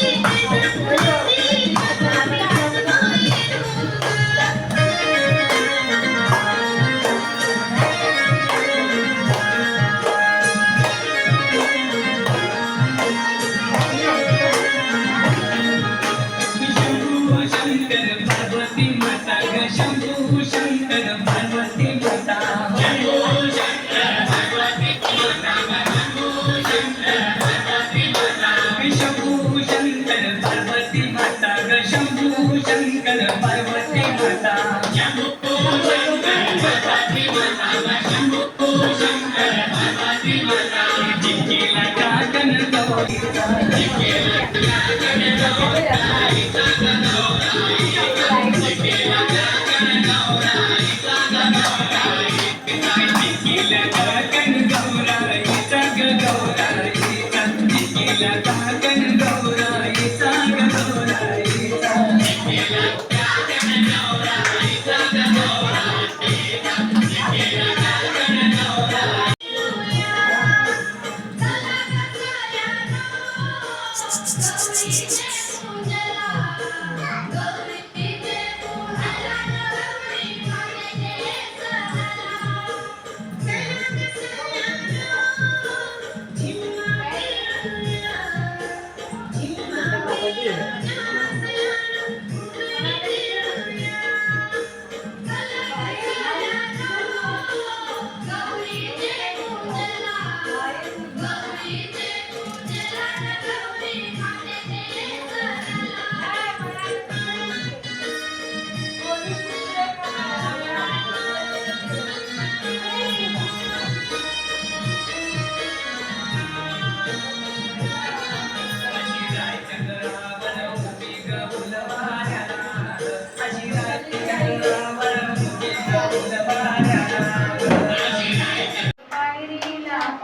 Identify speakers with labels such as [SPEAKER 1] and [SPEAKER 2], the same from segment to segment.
[SPEAKER 1] Thank you.
[SPEAKER 2] Yeah.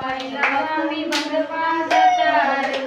[SPEAKER 2] पहिला मी बंधवा जातार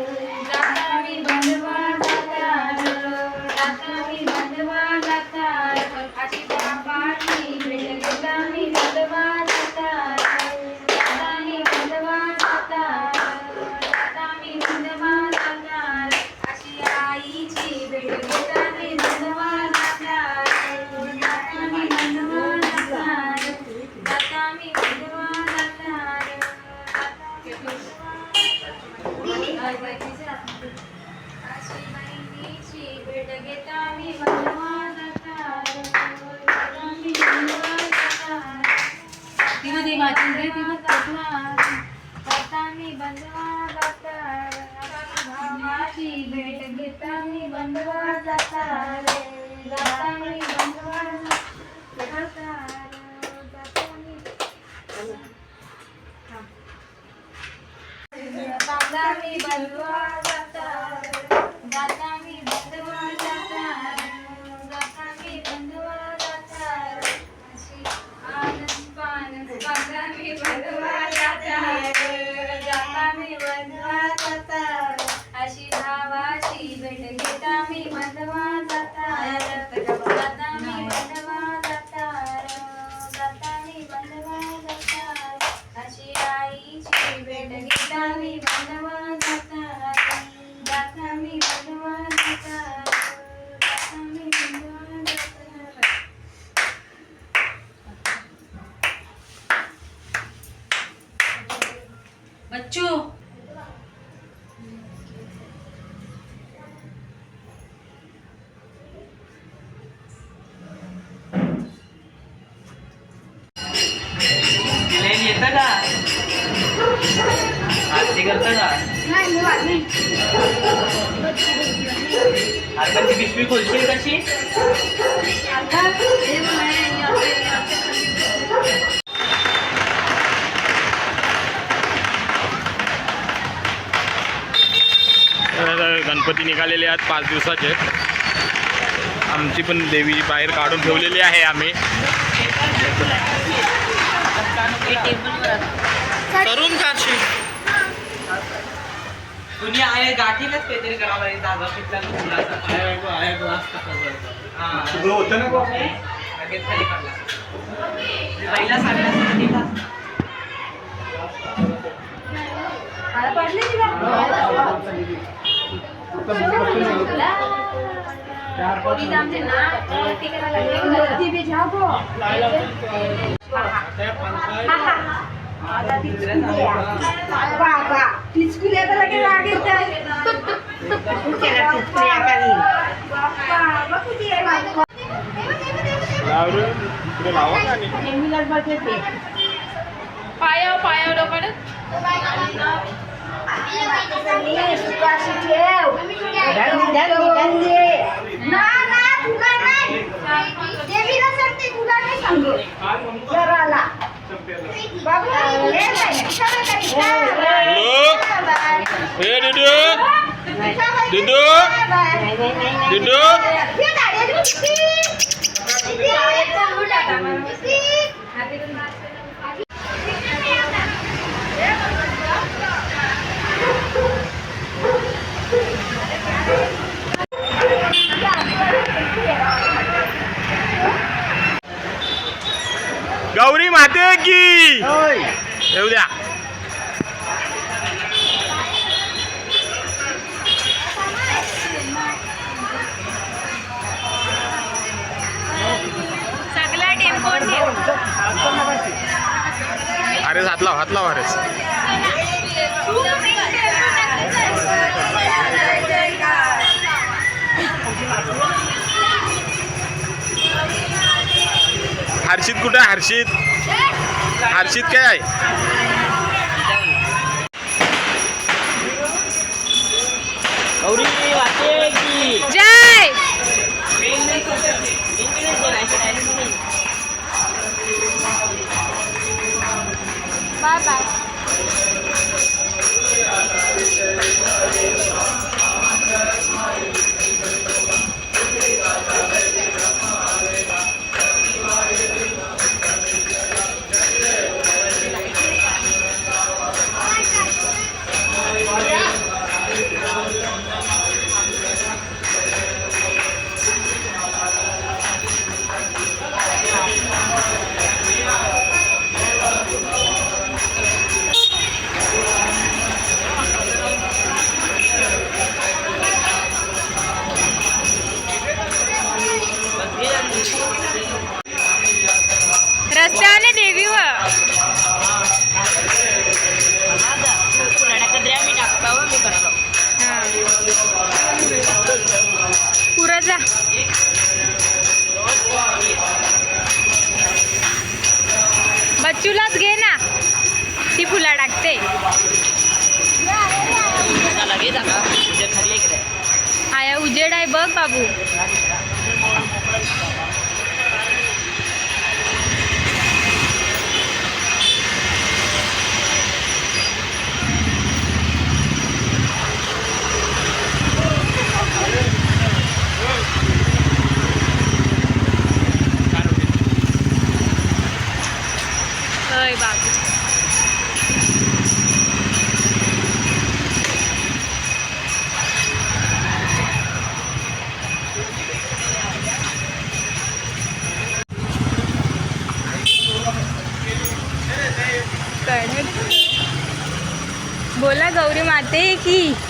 [SPEAKER 2] मी
[SPEAKER 3] गणपती निघालेले आहेत पाच दिवसाचे. आमची पण देवी बाहेर काढून ठेवलेली आहे आम्ही.
[SPEAKER 4] करून कुणी आहे गाठीलाच काहीतरी करावं लागेल दादा पिठला हा. लगेच खाली काढला. पहिला सांगण्यासाठी दिला.
[SPEAKER 5] मला पडली तुला पोलीस आमचे नाक वरती करायला लागले. वरती बी जाओ गो. बाबा पिचकुल्या तर लगेच राग येतोय. बाप्पा, बघ किती आहे बाप्पा.
[SPEAKER 6] पायाव पायाव डोकं
[SPEAKER 5] ये, सुकाशी ठेव. ना, ना, तुला नाही. देवीला सांगते, तुला नाही सांगू. जराला. बाबा, हे नाही, इशारा करी.
[SPEAKER 3] लोक.
[SPEAKER 5] बाय.
[SPEAKER 3] हे डिडू
[SPEAKER 5] इशारा करी.
[SPEAKER 3] डिडू
[SPEAKER 5] बाय.
[SPEAKER 3] डिडू
[SPEAKER 5] हे गाडी आहे, किती? किती आहे? किती?
[SPEAKER 3] गौरी माते की येऊ द्या
[SPEAKER 6] सगळा टेम्पो ठेव
[SPEAKER 3] अरे हात लाव हात लाव अरेच हर्षित कुठे? हर्षित. हर्षित काय आहे?
[SPEAKER 4] गौरी वाटे की.
[SPEAKER 6] जय!
[SPEAKER 5] Bye bye.
[SPEAKER 6] आया उजेड आहे बघ बाबू होय बाबू बोला गौरी माते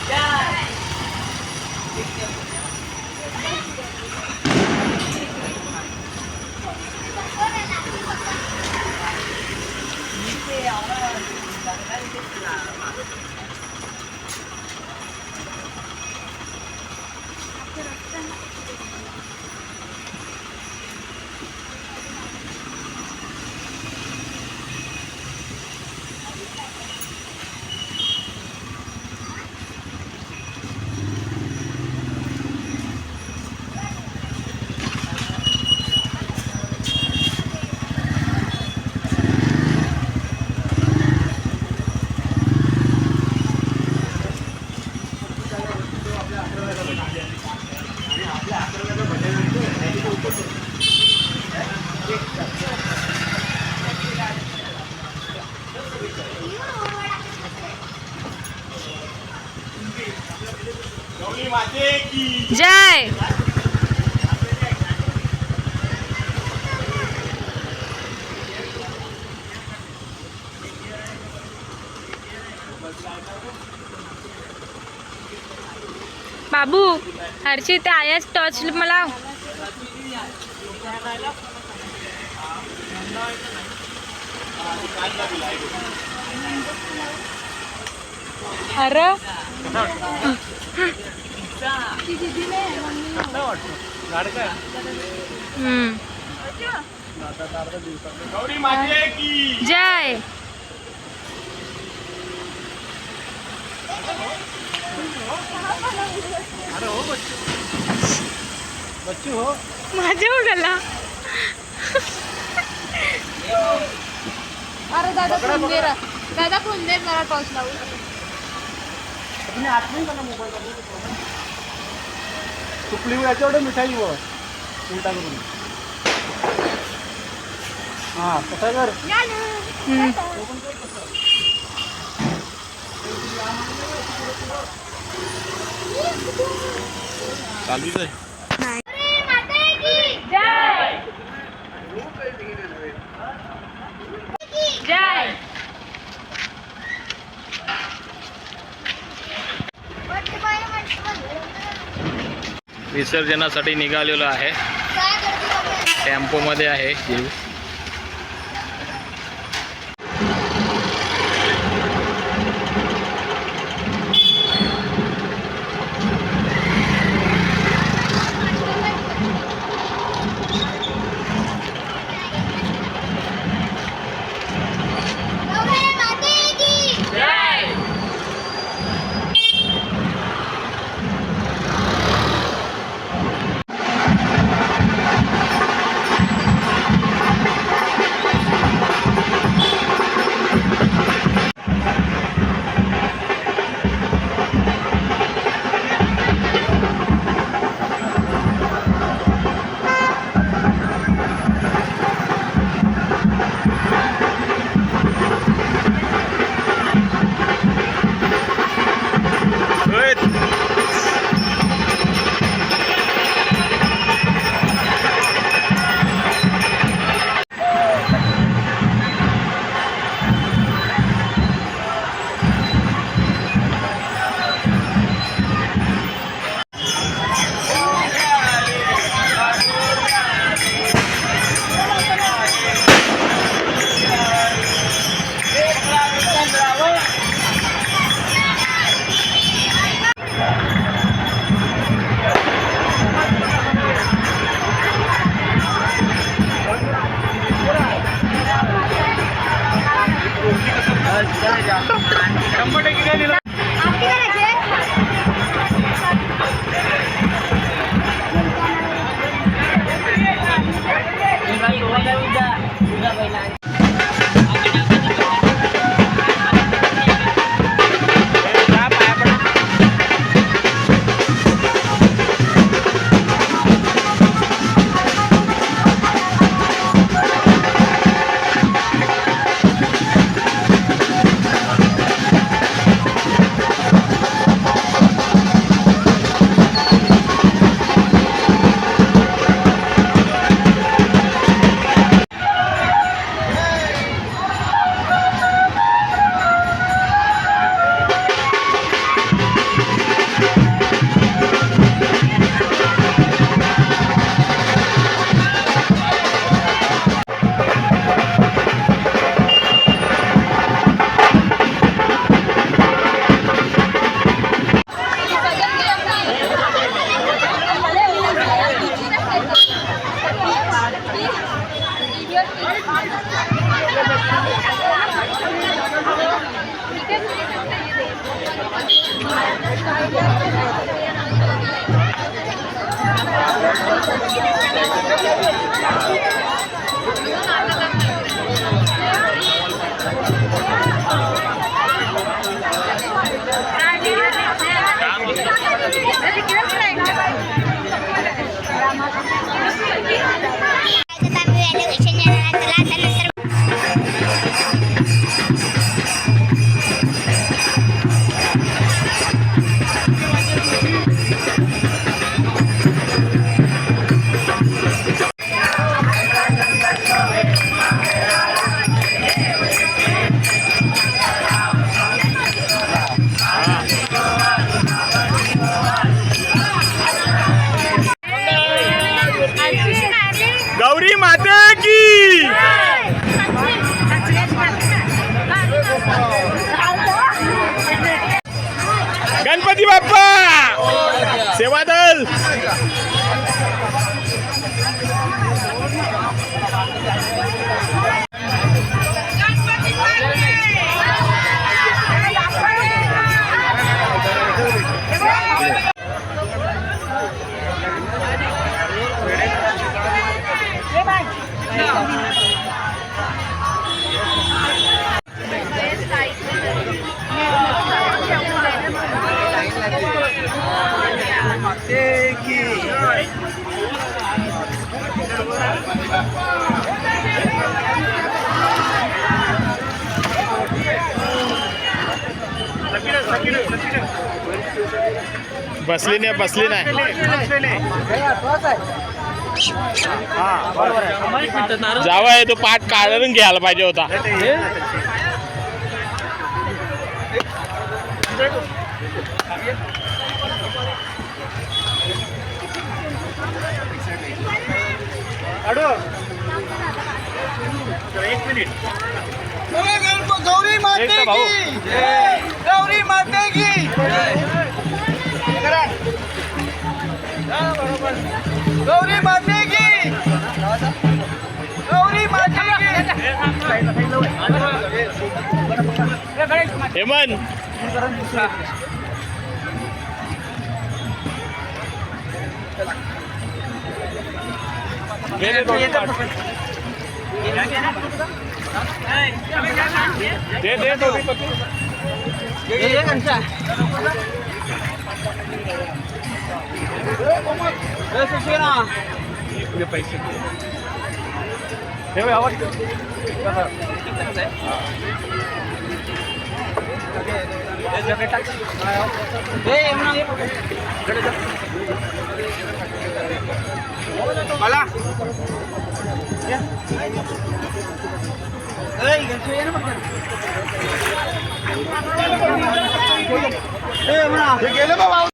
[SPEAKER 2] हरशी ते आयाच टॉर्च मला अरे. हम्म. जय माझ्या गला
[SPEAKER 7] अरे दादा फोन दे रा. दादा फोन दे मला टॉस लावू.
[SPEAKER 8] तुपली याच्यावर मिठाई व उलटा करून हा कसा कर?
[SPEAKER 3] चालूच आहे
[SPEAKER 2] जय
[SPEAKER 3] विसर्जनासाठी निघालेलो आहे. टेम्पोमध्ये आहे. बसली नाही बसली नाही. जावा आहे तो पाठ काढून घ्यायला पाहिजे होता.
[SPEAKER 8] एक मिनिट
[SPEAKER 1] गौरी माते. की गौरी माते की. गौरी माते की गौरी माते की
[SPEAKER 3] हेमंत
[SPEAKER 8] दे दे दोन्ही पाठ. दे दे दोन्ही पाठ. पैसे हे आवाज
[SPEAKER 1] मला
[SPEAKER 8] गेले बाबा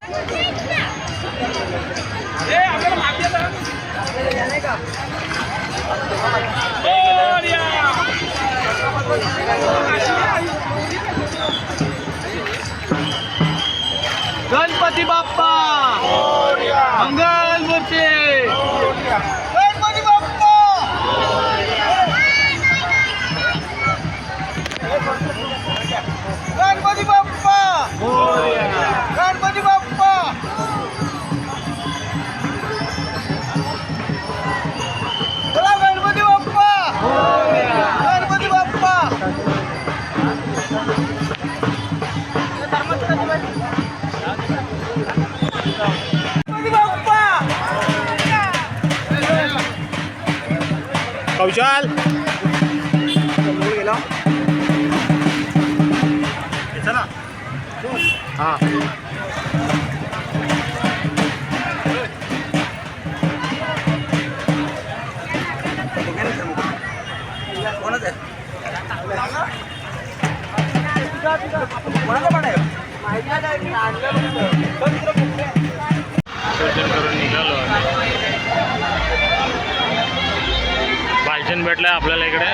[SPEAKER 3] कौशल
[SPEAKER 8] चला.
[SPEAKER 3] हा. विसर्जन करून निघालो पायजन भालचंद भेटलाय आपल्याला इकडे.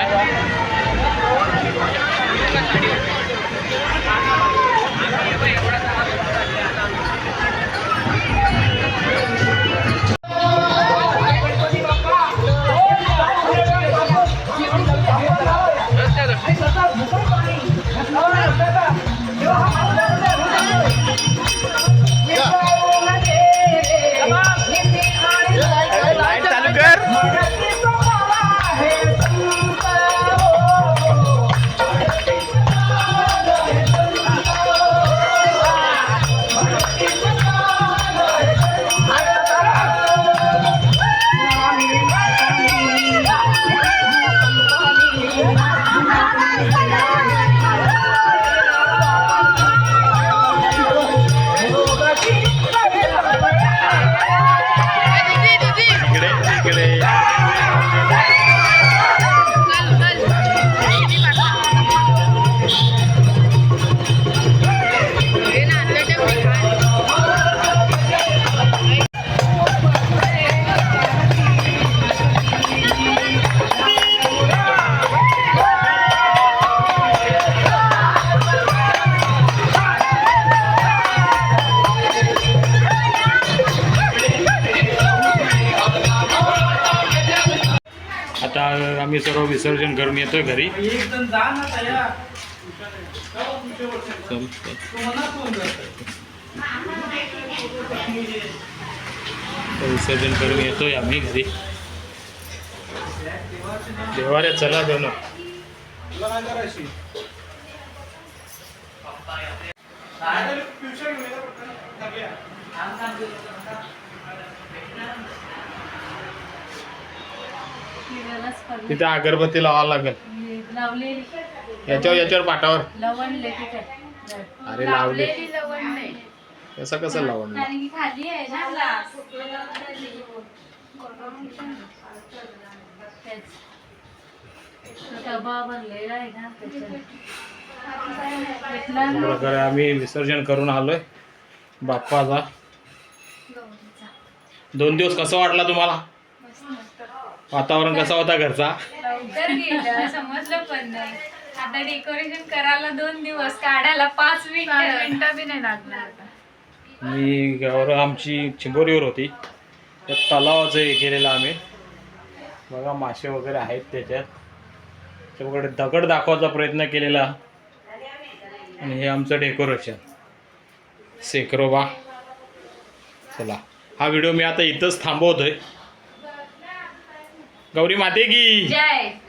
[SPEAKER 3] विसर्जन करून येतोय घरी. विसर्जन करून येतोय आम्ही घरी. देवाऱ्या चला दोन.
[SPEAKER 8] तुला
[SPEAKER 3] तिथे अगरबत्ती लावावं लागेल.
[SPEAKER 2] लावलेली.
[SPEAKER 3] याच्यावर याच्यावर पाटावर.
[SPEAKER 2] लवणले
[SPEAKER 3] अरे लावले.
[SPEAKER 2] लवण नाही
[SPEAKER 3] कसं कसं लावून
[SPEAKER 2] कारण की खाली आहे ना ग्लास तेच. डबा बनलेला आहे ना त्याच्यात. घेतला ना
[SPEAKER 3] प्रकारे आम्ही विसर्जन करून आलोय. बाप्पाचा. दोन दिवस कसं वाटला तुम्हाला? वातावरण कसा होता घरचा?
[SPEAKER 2] लवकर गेलं समजलं पण नाही. आता डेकोरेशन करायला दोन दिवस काढायला पाच मिनिटं. बी नाही लागणार
[SPEAKER 3] मी गौरव आमची चिंबोरीवर होती. त्या तलावाचं हे केलेलं आम्ही. बघा मासे वगैरे आहेत त्याच्यात. त्याच्याकडे दगड दाखवायचा प्रयत्न केलेला. आणि हे आमचं डेकोरेशन सेक्रोबा चला हा व्हिडिओ मी आता इथंच थांबवतोय. गौरी माते की.
[SPEAKER 2] जय.